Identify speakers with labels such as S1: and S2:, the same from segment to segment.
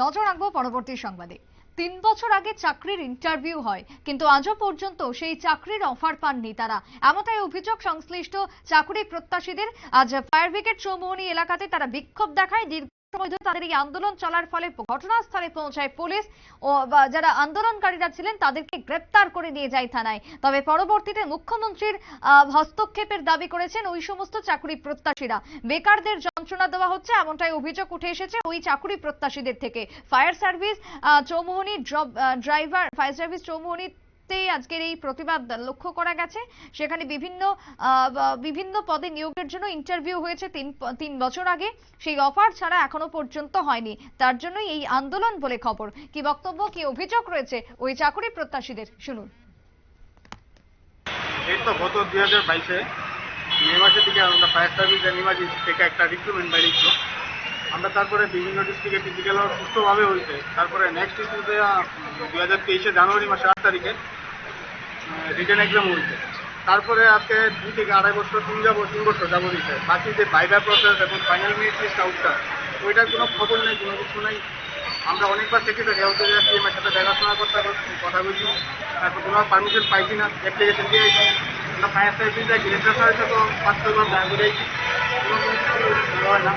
S1: নজর রাখব পরবর্তী সংবাদে। তিন বছর আগে চাকরির ইন্টারভিউ হয়, কিন্তু আজও পর্যন্ত সেই চাকরির অফার পাননি তারা। এমতাই অভিযোগ সংশ্লিষ্ট চাকরি প্রত্যাশীদের। আজ ফায়ার ব্রিগেড চৌমুহনী এলাকাতে তারা বিক্ষোভ দেখায়, দীর্ঘ তাদের এই আন্দোলন চলার ফলে ঘটনাস্থলে পৌঁছায় পুলিশ ও যারা আন্দোলনকারীরা ছিলেন তাদেরকে গ্রেপ্তার করে নিয়ে যায় থানায়। তবে পরবর্তীতে মুখ্যমন্ত্রীর হস্তক্ষেপের দাবি করেছেন ওই সমস্ত চাকরি প্রত্যাশীরা। বেকারদের যন্ত্রণা দেওয়া হচ্ছে, এমনটাই অভিযোগ উঠে এসেছে ওই চাকরি প্রত্যাশীদের থেকে। Fire service Chowmuhani driver, fire service Chowmuhani আজকের এই প্রতিবাদ লক্ষ্য করা গেছে। সেখানে বিভিন্ন বিভিন্ন পদে নিয়োগের জন্য ইন্টারভিউ হয়েছে তিন তিন বছর আগে। সেই অফার ছাড়া এখনও পর্যন্ত হয়নি। তার জন্যই এই আন্দোলন বলে খবর। কি বক্তব্য, কি অভিযোগ রয়েছে, ওই চাকরি প্রত্যাশীদের? শুনুন।
S2: এই তো গত দুই হাজার বাইশে, মে মাসের দিকে আমরা ফায়ার সার্ভিস ইমার্জেন্সি থেকে একটা রিক্রুটমেন্ট বেরিয়েছিল আমরা তারপরে বিভিন্ন ডিস্ট্রিক্টে ফিজিক্যাল সুস্থভাবে হয়েছে। তারপরে নেক্সট ইস্যুতে দু হাজার তেইশে জানুয়ারি মাসের আট তারিখে রিটার্ন এক্সাম হয়েছে। তারপরে আজকে দুই থেকে আড়াই বছর, তিন যাব, তিন বছর যাব দিচ্ছে। বাকি যে বাইবা প্রসেস এবং ফাইনাল মিনিট লিস্ট আউটটা ওইটার কোনো খবর নেই, কোনো কিছু নেই। আমরা অনেকবার সেক্রেটারি যাচ্ছি আমার সাথে দেখাশোনা করতে কথা বলছি। তারপর কোনো পারমিশন পাইছি না অ্যাপ্লিকেশন দিয়েছি। আমরা ফায়ার সার্ভিস যাই ডিরেক্টর স্যারের সাথে পাঁচ ছয়বার দেখা করে করেছি। কোনো কিছু হয় না।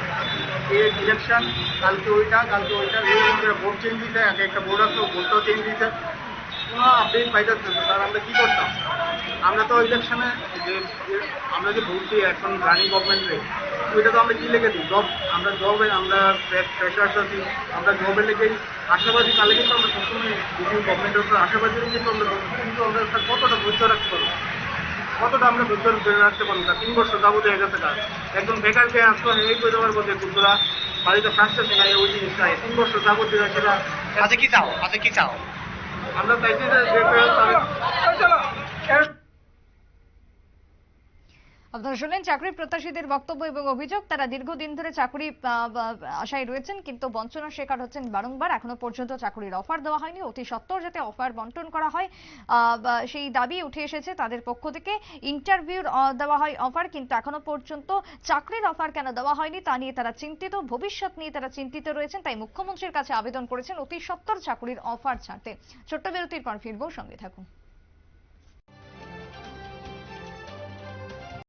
S2: এই ইলেকশন কালকে ওইটা কালকে ওইটা এরকম করে ভোট চেঞ্জ দিতে এক একটা বোর্ড আসলো ভোটটাও চেঞ্জ দিতে কোনো আপডেট পাইতেছে না। স্যার, আমরা কী করতাম? আমরা তো ইলেকশনে যে আমরা যে ভোট দিই এখন রানিং গভর্নমেন্টে ওইটা তো আমরা কী লেগে দিই? জব আমরা জবে আমরা ফ্রেশার্স আছি, আমরা জবে লিখেই আশাবাদী তাহলে কিন্তু আমরা সবসময় বিভিন্ন গভর্নমেন্টের উপর আশাবাদী কিন্তু আমরা কিন্তু আমরা কতটা ধৈর্য রাখতে পারব? কতটা আমরা ধৈর্য ধরে রাখতে পারব? না তিন বছর যাব হয়ে গেছে কাজ। একজন বেকারকে হয় এই করে দেওয়ার মধ্যে কুকুরা বাড়িতে ফ্রাস্ট্রেশন হয় ওই জিনিসটা তিন বছর যাব দিয়ে সেটা
S3: হাতে কি চাও? হাতে কি চাও?
S2: আমরা চাইছি যে যে কেউ তাদের-
S1: আপনারা শুনলেন চাকরি প্রত্যাশীদের বক্তব্য এবং অভিযোগ। তারা দীর্ঘদিন ধরে চাকরি আশায় রয়েছেন, কিন্তু বঞ্চনার শিকার হচ্ছেন বারংবার। এখনও পর্যন্ত চাকরির অফার দেওয়া হয়নি। অতি সত্বর যাতে অফার বন্টন করা হয় সেই দাবি উঠে এসেছে তাদের পক্ষ থেকে। ইন্টারভিউর দেওয়া হয় অফার, কিন্তু এখনও পর্যন্ত চাকরির অফার কেন দেওয়া হয়নি তা নিয়ে তারা চিন্তিত। ভবিষ্যৎ নিয়ে তারা চিন্তিত রয়েছেন, তাই মুখ্যমন্ত্রীর কাছে আবেদন করেছেন, অতি সত্বর চাকরির অফার ছাড়তে। ছোট্ট বিরতির পর ফিরবো, সঙ্গে থাকুন।